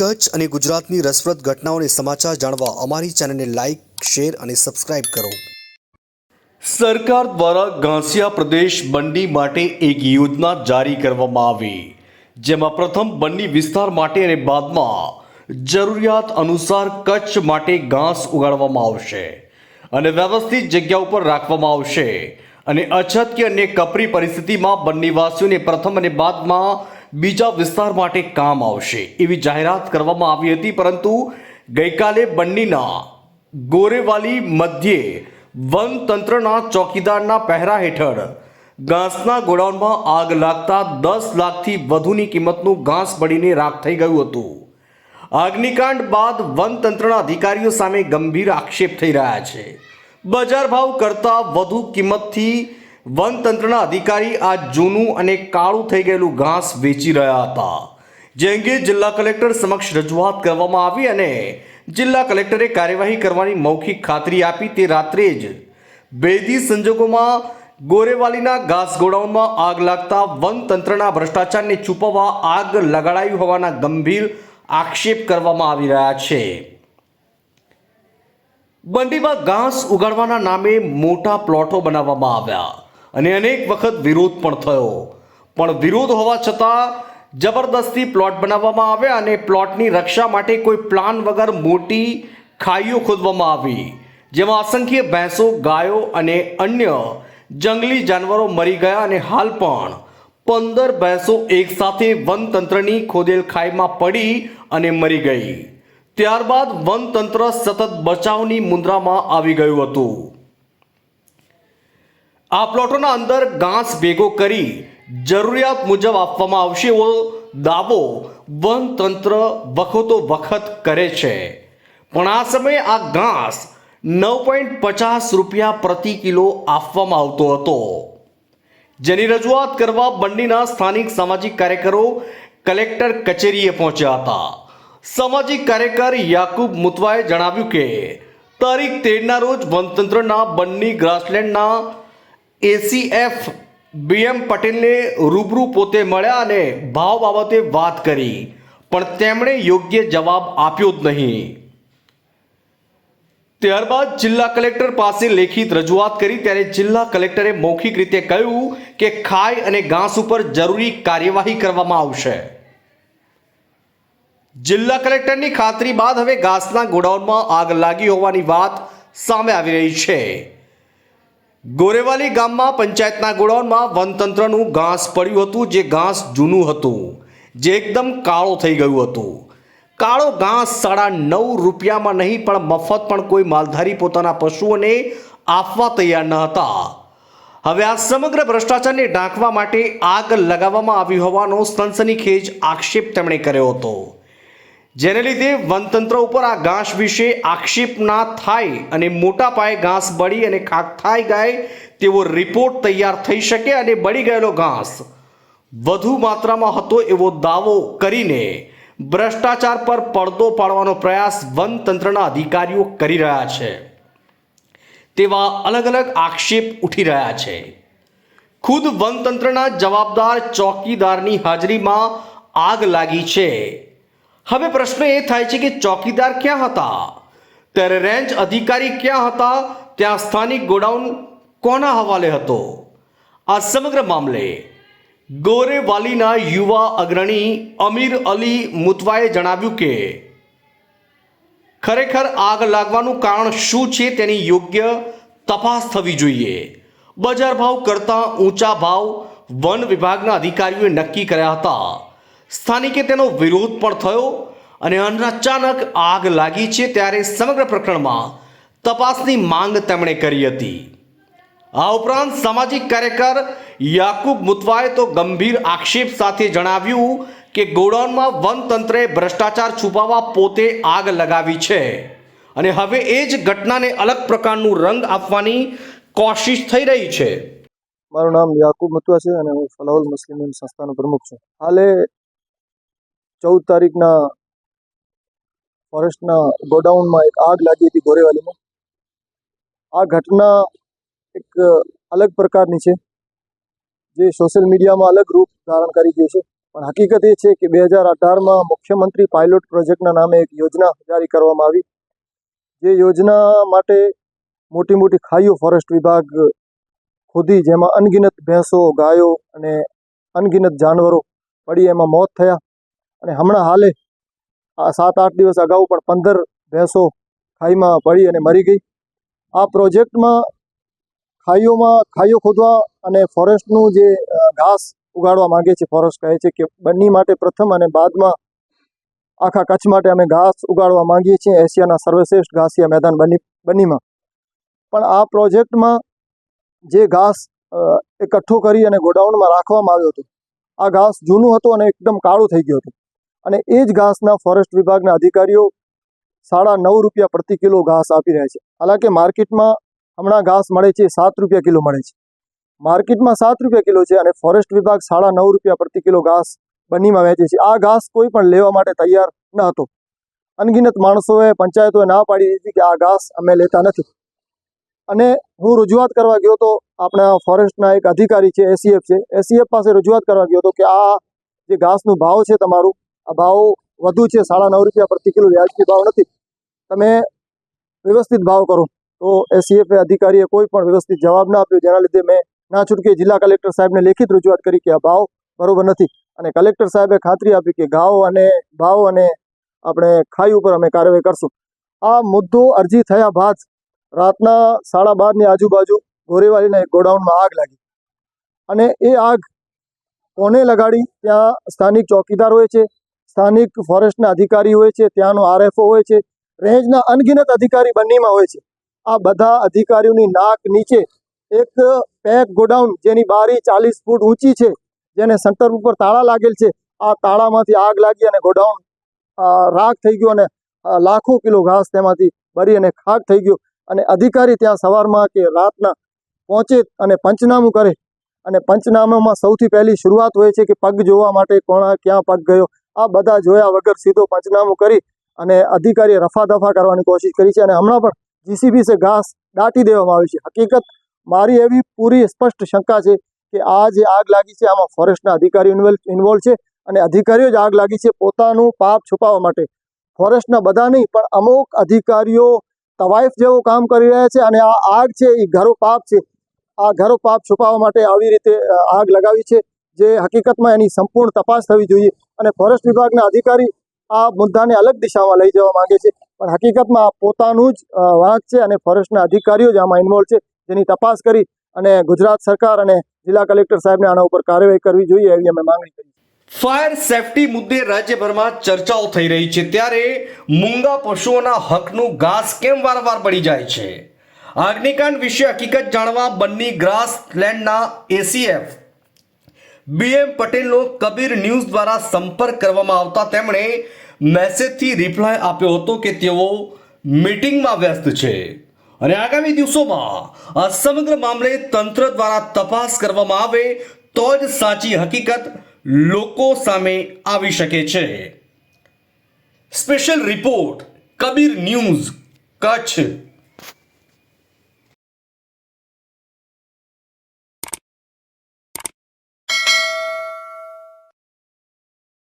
કચ્છ અને ગુજરાતની રસપ્રદ ઘટનાઓને સમાચાર જાણવા અમારી ચેનલને લાઇક શેર અને સબસ્ક્રાઇબ કરો. સરકાર દ્વારા ઘાસિયા પ્રદેશ બંડી માટે એક યોજના જારી કરવામાં આવી, જેમાં પ્રથમ બંડી વિસ્તાર માટે અને બાદમાં જરૂરિયાત અનુસાર કચ્છ માટે ઘાસ ઉગાડવામાં આવશે અને વ્યવસ્થિત જગ્યા ઉપર રાખવામાં આવશે અને અછત કે અન્ય કપરી પરિસ્થિતિમાં બંડીવાસીઓને પ્રથમ અને બાદમાં બીજા વિસ્તાર માટે કામ આવશે. એવી જાહેરાત કરવામાં આવી હતી, પરંતુ ગઈકાલે બંનીના ગોરેવાલી મધ્યે વન તંત્રના ચોકીદારના પહેરા હેઠળ ઘાસના ગોડાઉનમાં આગ લાગતા દસ લાખથી વધુની કિંમતનું ઘાસ બળીને રાખ થઈ ગયું હતું. અગ્નિકાંડ બાદ વન તંત્રના અધિકારીઓ સામે ગંભીર આક્ષેપ થઈ રહ્યા છે. બજાર ભાવ કરતાં વધુ કિંમતથી વન તંત્રના અધિકારી આ જૂનું અને કાળું થઈ ગયેલું ઘાસ વેચી રહ્યા હતા. જે અંગે જિલ્લા કલેક્ટર સમક્ષ રજૂઆત કરવામાં આવી અને જિલ્લા કલેક્ટરે કાર્યવાહી કરવાની મૌખિક ખાતરી આપી તે રાત્રે જ બેદી સંજોગોમાં ગોરેવાલીના ઘાસ ગોડાઉનમાં આગ લાગતા વન તંત્રના ભ્રષ્ટાચારને છુપાવવા આગ લગાડાઈ હોવાના ગંભીર આક્ષેપ કરવામાં આવી રહ્યા છે. બંડીમાં ઘાસ ઉગાડવાના નામે મોટા પ્લોટો બનાવવામાં આવ્યા. અને અનેક વખત વિરોધ પણ થયો. પણ વિરોધ હોવા છતાં જબરદસ્તી પ્લોટ બનાવવામાં આવ્યા અને પ્લોટની રક્ષા માટે કોઈ પ્લાન વગર મોટી ખાઈઓ ખોદવામાં આવી. જેમાં અસંખ્ય ભેંસો, ગાયો અને અન્ય જંગલી જાનવરો મરી ગયા અને હાલ પણ પંદર ભેંસો એકસાથે વનતંત્રની ખોદેલ ખાઈમાં પડી અને મરી ગઈ. ત્યારબાદ વનતંત્ર સતત બચાવની મુદ્રામાં આવી ગયું હતું. આ પ્લોટોના અંદર ઘાસ ભેગો કરી જરૂરિયાત મુજબ આપવામાં આવશે એવો દાવો વનતંત્ર વખતો વખત કરે છે. પણ આ સમયે આ ઘાસ નવ પોઈન્ટ પચાસ રૂપિયા પ્રતિ કિલો આપવામાં આવતો હતો. જેની રજૂઆત કરવા બંડીના સ્થાનિક સામાજિક કાર્યકરો કલેક્ટર કચેરીએ પહોંચ્યા હતા. સામાજિક કાર્યકર યાકુબ મુતવાએ જણાવ્યું કે, તારીખ તેરના રોજ વનતંત્રના બંડી ગ્રાસલેન્ડના એસીએફ બીએમ પટેલને રૂબરૂ પોતે મળ્યા અને ભાવ બાબતે વાત કરી. પણ તેમણે યોગ્ય જવાબ આપ્યો જ નહીં. ત્યારબાદ જિલ્લા કલેક્ટર પાસે લેખિત રજૂઆત કરી ત્યારે જિલ્લા કલેક્ટરે મૌખિક રીતે કહ્યું કે ખાઈ અને ઘાસ ઉપર જરૂરી કાર્યવાહી કરવામાં આવશે. જિલ્લા કલેક્ટરની ખાતરી બાદ હવે ઘાસના ગોડાઉનમાં આગ લાગી હોવાની વાત સામે આવી રહી છે. ગોરેવાલી ગામમાં પંચાયતના ગોડાઉનમાં વનતંત્રનું ઘાસ પડ્યું હતું, જે ઘાસ જૂનું હતું, જે એકદમ કાળો થઈ ગયું હતું. કાળો ઘાસ સાડા નવ રૂપિયામાં નહીં, પણ મફત પણ કોઈ માલધારી પોતાના પશુઓને આપવા તૈયાર ન હતા. હવે આ સમગ્ર ભ્રષ્ટાચારને ઢાંકવા માટે આગ લગાવવામાં આવી હોવાનો સનસનીખેજ આક્ષેપ તેમણે કર્યો હતો. જેને લીધે વનતંત્ર ઉપર આ ઘાસ વિશે આક્ષેપ ના થાય અને મોટા પાયે ઘાસ બળી અને ખાક થાય ગાય તેવો રિપોર્ટ તૈયાર થઈ શકે અને બળી ગયેલો ઘાસ વધુ માત્રામાં હતો એવો દાવો કરીને ભ્રષ્ટાચાર પર પડદો પાડવાનો પ્રયાસ વનતંત્રના અધિકારીઓ કરી રહ્યા છે. તેવા અલગ અલગ આક્ષેપ ઉઠી રહ્યા છે. ખુદ વનતંત્રના જવાબદાર ચોકીદારની હાજરીમાં આગ લાગી છે. હવે પ્રશ્ન એ થાય છે કે ચોકીદાર ક્યાં હતા? ત્યારે રેન્જ અધિકારી ક્યાં હતા? ત્યાં સ્થાનિક ગોડાઉન કોના હવાલે હતો? આ સમગ્ર મામલે ગોરેવાલીના યુવા અગ્રણી અમીર અલી મુતવાએ જણાવ્યું કે, ખરેખર આગ લાગવાનું કારણ શું છે તેની યોગ્ય તપાસ થવી જોઈએ. બજાર ભાવ કરતાં ઊંચા ભાવ વન વિભાગના અધિકારીઓએ નક્કી કર્યા હતા. સ્થાનિકે તેનો વિરોધ પણ થયો અને અચાનક આગ લાગી છે ત્યારે સમગ્ર પ્રકરણમાં તપાસની માંગ તેમણે કરી હતી. આ ઉપરાંત સામાજિક કાર્યકર યાકુબ મુતવાએ તો ગંભીર આક્ષેપ સાથે જણાવ્યું કે ગોડાઉનમાં વનતંત્રે ભ્રષ્ટાચાર છુપાવવા પોતે આગ લગાવી છે અને હવે એ જ ઘટનાને અલગ પ્રકારનું રંગ આપવાની કોશિશ થઈ રહી છે. મારું નામ યાકુબ મતુઆ છે અને હું ફલાઉલ મુસ્લિમ સંસ્થાનો પ્રમુખ છું. હાલે ચૌદ તારીખના ફોરેસ્ટના ગોડાઉનમાં એક આગ લાગી હતી ગોરેવાલીમાં આ ઘટના એક અલગ પ્રકારની છે, જે સોશિયલ મીડિયામાં અલગ રૂપ ધારણ કરી ગઈ છે. પણ હકીકત એ છે કે બે હજાર અઢારમાં મુખ્યમંત્રી પાયલોટ પ્રોજેક્ટના નામે એક યોજના જારી કરવામાં આવી. જે યોજના માટે મોટી મોટી ખાઈઓ ફોરેસ્ટ વિભાગ ખોદી, જેમાં અનગિનત ભેંસો, ગાયો અને અનગિનત જાનવરો પડી એમાં મોત થયા. અને હમણાં હાલે આ સાત આઠ દિવસ અગાઉ પણ પંદર ભેંસો ખાઈમાં પડી અને મરી ગઈ. આ પ્રોજેક્ટમાં ખાઈઓમાં, ખાઈઓ ખોદવા અને ફોરેસ્ટનું જે ઘાસ ઉગાડવા માગે છે, ફોરેસ્ટ કહે છે કે બન્ની માટે પ્રથમ અને બાદમાં આખા કચ્છ માટે અમે ઘાસ ઉગાડવા માંગીએ છીએ, એશિયાના સર્વશ્રેષ્ઠ ઘાસિયા મેદાન બની, બનીમાં. પણ આ પ્રોજેક્ટમાં જે ઘાસ એકઠો કરી અને ગોડાઉનમાં રાખવામાં આવ્યો હતો, આ ઘાસ જૂનું હતું અને એકદમ કાળું થઈ ગયું હતું. અને એ જ ઘાસના ફોરેસ્ટ વિભાગના અધિકારીઓ સાડા નવ રૂપિયા પ્રતિ કિલો ઘાસ આપી રહ્યા છે. હાલાકે માર્કેટમાં હમણાં ઘાસ મળે છે, સાત રૂપિયા કિલો મળે છે. માર્કેટમાં સાત રૂપિયા કિલો છે અને ફોરેસ્ટ વિભાગ સાડા નવ રૂપિયા પ્રતિ કિલો ઘાસ બનીમાં વહેંચે છે. આ ઘાસ કોઈ પણ લેવા માટે તૈયાર ન હતો. અનગિનત માણસોએ, પંચાયતોએ ના પાડી દીધી કે આ ઘાસ અમે લેતા નથી. અને હું રજૂઆત કરવા ગયો તો આપણા ફોરેસ્ટના એક અધિકારી છે એસીએફ છે. એસીએફ પાસે રજૂઆત કરવા ગયો તો કે આ જે ઘાસનું ભાવ છે તમારું ભાવ વધુ છે, સાડા નવ રૂપિયા પ્રતિ કિલો વ્યાજબી ભાવ નથી. તમે વ્યવસ્થિત ભાવ કરો. તો એસીએફએ અધિકારીએ કોઈ પણ વ્યવસ્થિત જવાબ ના આપ્યો, જેના લીધે મેં ના છૂટકે જિલ્લા કલેક્ટર સાહેબને લેખિત રજૂઆત કરી કે આ ભાવ બરોબર નથી. અને કલેક્ટર સાહેબે ખાતરી આપી કે ઘાવ અને ભાવ અને આપણે ખાઈ ઉપર અમે કાર્યવાહી કરશું. આ મુદ્દો અરજી થયા બાદ રાતના સાડા બારની આજુબાજુ ગોરેવાલીના એક ગોડાઉનમાં આગ લાગી. અને એ આગ કોને લગાડી? ત્યાં સ્થાનિક ચોકીદાર હોય છે. સ્થાનિક ફોરેસ્ટના અધિકારી હોય છે, ત્યાંનો આરએફઓ હોય છે, રેન્જના અનગિનત અધિકારી બંનેમાં હોય છે. આ બધા અધિકારીઓની નાક નીચે એક પેક ગોડાઉન જેની બારી ચાલીસ ફૂટ ઊંચી છે, જેને સેન્ટર ઉપર તાળા લાગેલ છે. આ તાળામાંથી આગ લાગી અને ગોડાઉન રાખ થઈ ગયું અને લાખો કિલો ઘાસ તેમાંથી ભરી અને ખાક થઈ ગયો. અને અધિકારી ત્યાં સવારમાં કે રાતના પહોંચે અને પંચનામું કરે. અને પંચનામામાં સૌથી પહેલી શરૂઆત હોય છે કે પગ જોવા માટે કોણ, ક્યાં પગ ગયો આ બધા જોયા વગર સીધો પંચનામું કરી અને અધિકારીએ રફાદફા કરવાની કોશિશ કરી છે અને હમણાં પણ જીસીબી સે ઘાસ દાટી દેવામાં આવી છે. હકીકત મારી એવી પૂરી સ્પષ્ટ શંકા છે કે આ જે આગ લાગી છે, આમાં ફોરેસ્ટના અધિકારીઓ ઇન્વોલ્વ છે અને અધિકારીઓ જ આગ લાગી છે પોતાનું પાપ છુપાવવા માટે. ફોરેસ્ટના બધા નહીં, પણ અમુક અધિકારીઓ તવાઈફ જેવું કામ કરી રહ્યા છે અને આ આગ છે, એ ઘરો પાપ છે. આ ઘરો પાપ છુપાવવા માટે આવી રીતે આગ લગાવી છે. જે હકીકતમાં એની સંપૂર્ણ તપાસ થવી જોઈએ અને ફોરેસ્ટ વિભાગના અધિકારી આ મુદ્દાને અલગ દિશામાં લઈ જવા માંગે છે. પણ હકીકતમાં પોતાનું જ વાંક છે અને ફોરેસ્ટના અધિકારીઓ જ આમાં ઇન્વોલ્વ છે. જેની તપાસ કરી અને ગુજરાત સરકાર અને જિલ્લા કલેક્ટર સાહેબને આના ઉપર કાર્યવાહી કરવી જોઈએ એવી અમે માંગણી કરી ફાયર સેફટી મુદ્દે રાજ્યભરમાં ચર્ચાઓ થઈ રહી છે. ત્યારે મૂંગા પશુઓના હકનું ઘાસ કેમ વારંવાર પડી જાય છે? અગ્નિકાંડ વિશે હકીકત જાણવા બન્ની ગ્રાસ લેન્ડના એસીએફ બીએમ પટેલનો કબીર ન્યૂઝ દ્વારા સંપર્ક કરવામાં આવતા તેમણે મેસેજથી રિપ્લાય આપ્યો હતો કે તેઓ મીટિંગમાં વ્યસ્ત છે. અને આગામી દિવસોમાં આ સમગ્ર મામલે તંત્ર દ્વારા તપાસ કરવામાં આવે તો જ સાચી હકીકત લોકો સામે આવી શકે છે. Special report Kabir news Kutch.